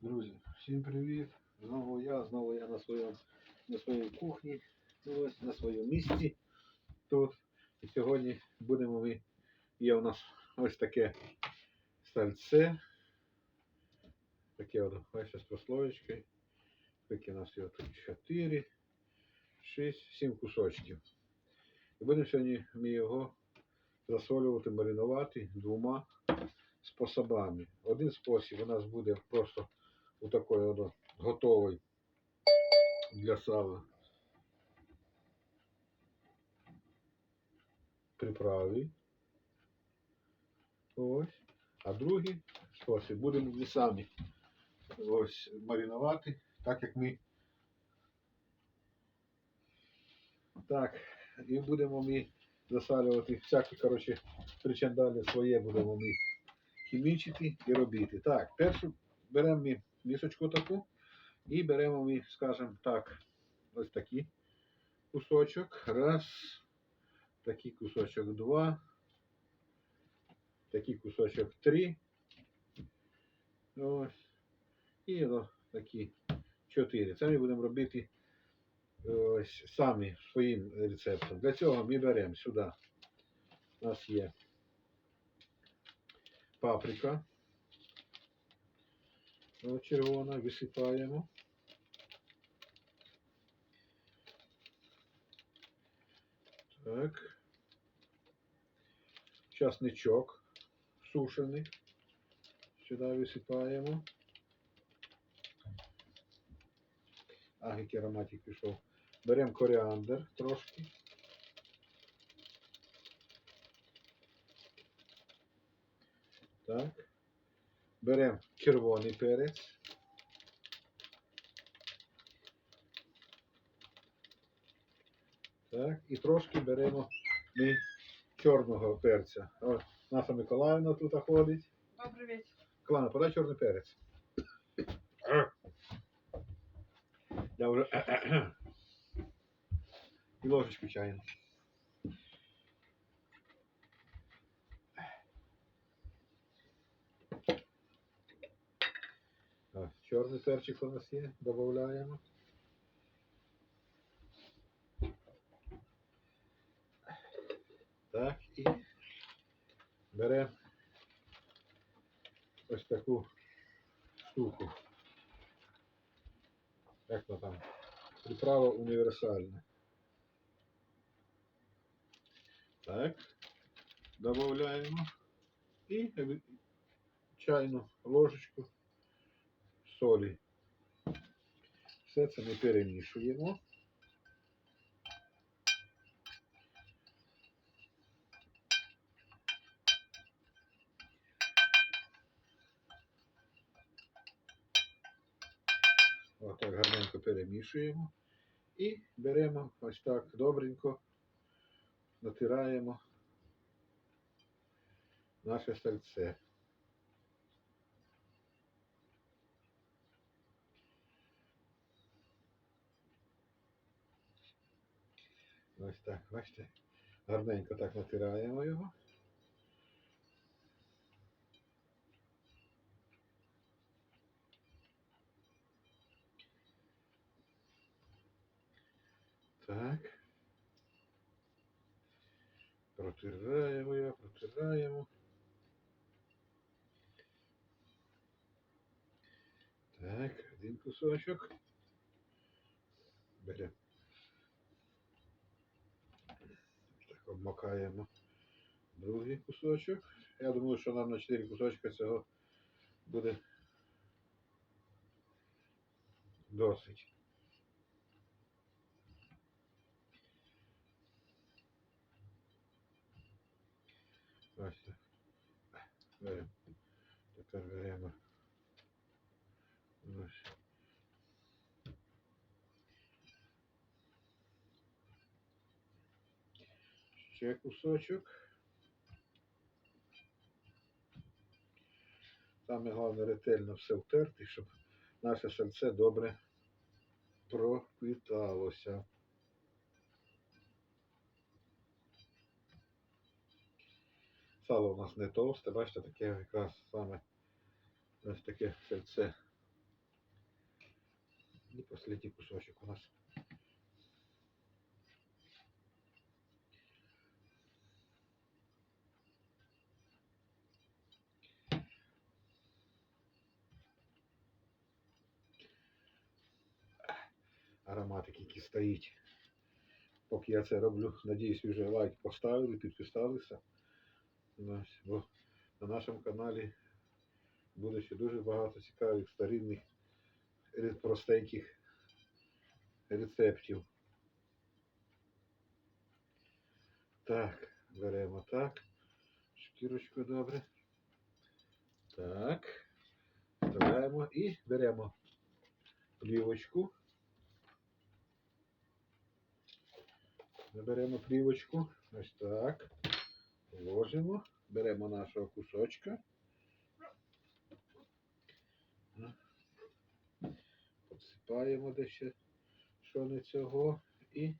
Друзі, всім привіт! Знову я, знову я на своєму на своїй кухні, ось на своєму місці тут. І сьогодні будемо ми. Є у нас ось таке сальце. Таке от, бачите, з прослоєчкою. Скільки у нас його тут 4, 6, 7 кусочків. І будемо сьогодні ми його засолювати, маринувати двома способами. Один спосіб у нас буде просто у такої от готовий для сала приправи. Ось. А другий спосіб будемо ми самі ось маринувати, так як ми. Так, і будемо ми засалювати всякі, коротше, причандалі своє будемо ми хімічити і робити. Так, першу беремо ми місочку таку і беремо ми, скажімо так, ось такий кусочок. Раз, такий кусочок два, такий кусочок три. Ось. І ось такі чотири. Це ми будемо робити ось самі своїм рецептом. Для цього ми беремо сюди. У нас є паприка. О, червона, висипаємо. Так. Часничок сушений. Сюди висипаємо. А, який ароматик пішов. Беремо коріандр трошки. Так. Беремо червоний перець. Так, і трошки беремо ми чорного перця. О, наша Миколаївна тут ходить. Добрий вечір. Клана, подай чорний перець. Я вже... І ложечку чайну. Так, чорний перчик у нас є, додаємо. Так, і беремо ось таку штуку. Як то там? Приправа універсальна. Так. Добавляємо. І чайну ложечку солі. Все це ми перемішуємо. Отак гарненько перемішуємо. І беремо ось так добренько, натираємо наше сальце. Ось так, бачите, гарненько так натираємо його. Так. Протираємо його, протираємо. Так, один кусочок. Беремо. Обмакаємо другий кусочок. Я думаю, що нам на 4 кусочка цього буде досить. Ось так. Беремо. Тепер беремо. Ось. Ще кусочок. Саме головне ретельно все втерти, щоб наше сальце добре пропиталося. Сало у нас не товсте, бачите, таке якраз саме ось таке сальце І останній кусочок у нас. Ароматик, який стоїть. Поки я це роблю, надіюсь, вже лайк поставили, підписалися. Бо на нашому каналі буде ще дуже багато цікавих старинних простеньких рецептів. Так, беремо так. Шкірочку добре. Так. Вставляємо і беремо плівочку. Беремо плівочку. Ось так. Ложимо. Беремо нашого кусочка. Подсипаємо де ще що не цього. І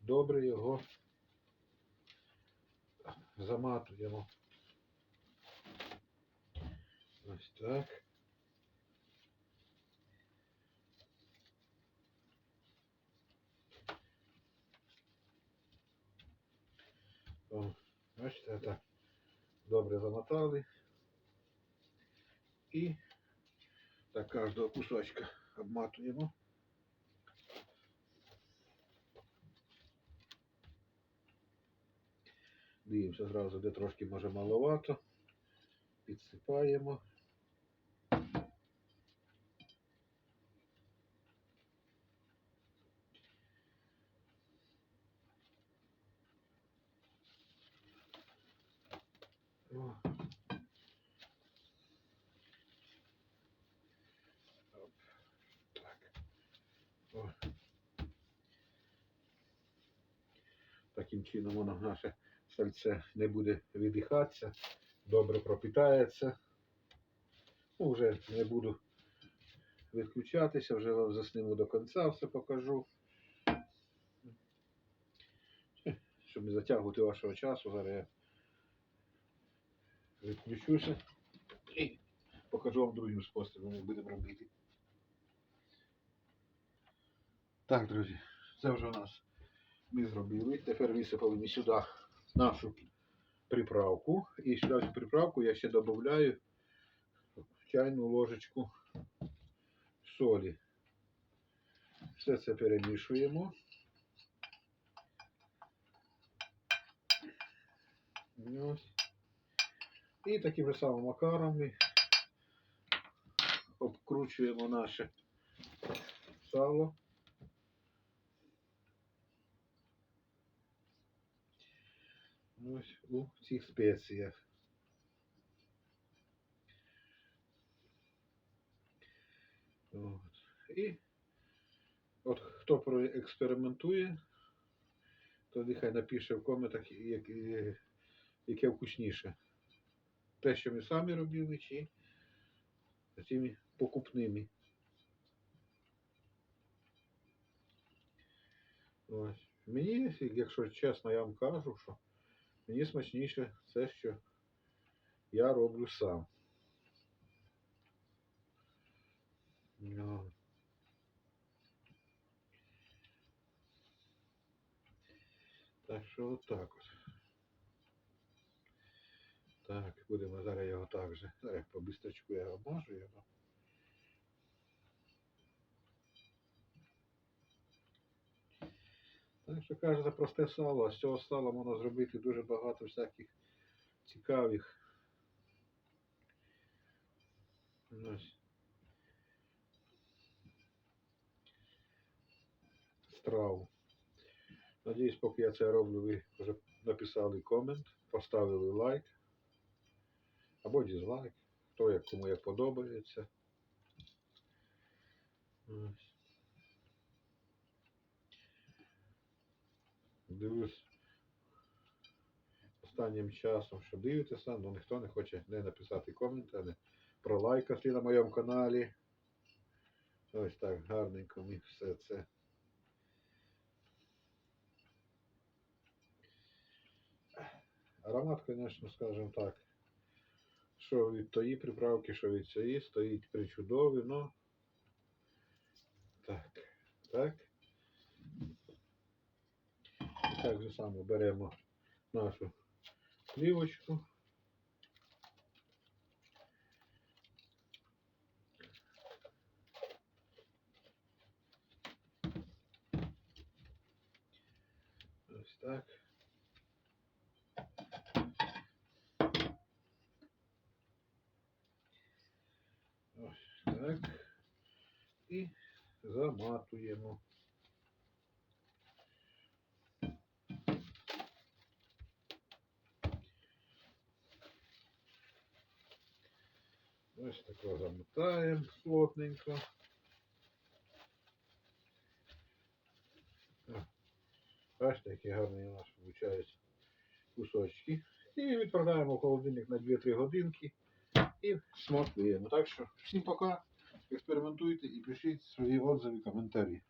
добре його заматуємо. Ось так. Бачите, так. Добре замотали. І так кожного кусочка обматуємо. Дивимося зразу, де трошки може маловато. Підсипаємо. Таким чином воно наше сальце не буде віддихатися, добре пропитається. Ну, вже не буду відключатися, вже вам засниму до кінця, все покажу. Щоб не затягувати вашого часу, зараз я відключуся і покажу вам другим способом, як будемо робити. Так, друзі, це вже у нас ми зробили. Тепер висипали ми сюди нашу приправку. І сюди цю приправку я ще додаю чайну ложечку солі. Все це перемішуємо. Ось. І таким же самим макаром ми обкручуємо наше сало. Ось у цих спеціях. От. І от хто проекспериментує, то нехай напише в коментах, е, яке вкусніше. Те, що ми самі робили, чи цими покупними. Ось. Мені, якщо чесно, я вам кажу, що мені смачніше це, що я роблю сам. Так що отак от. Так, будемо зараз його так же. Зараз по бистрочку я обмажу його. Так що каже за просте сало, а з цього сала можна зробити дуже багато всяких цікавих. Ось. Страв. Надіюсь, поки я це роблю, ви вже написали комент, поставили лайк або дізлайк, хто як кому подобається. Дивлюсь останнім часом, що дивитеся, але ніхто не хоче не написати комент, а не пролайкати на моєму каналі. Ось так гарненько ми все це. Аромат, звісно, скажімо так, що від тої приправки, що від цієї, стоїть причудовий, ну Так, так. Так же само беремо нашу слівочку. Ось так. Ось так. І заматуємо. Ось тако замотаємо плотненько. Бачите, які гарні у нас виходять кусочки. І відправляємо в холодильник на 2-3 годинки і смакуємо. Так що всім пока. Експериментуйте і пишіть свої отзиви, коментарі.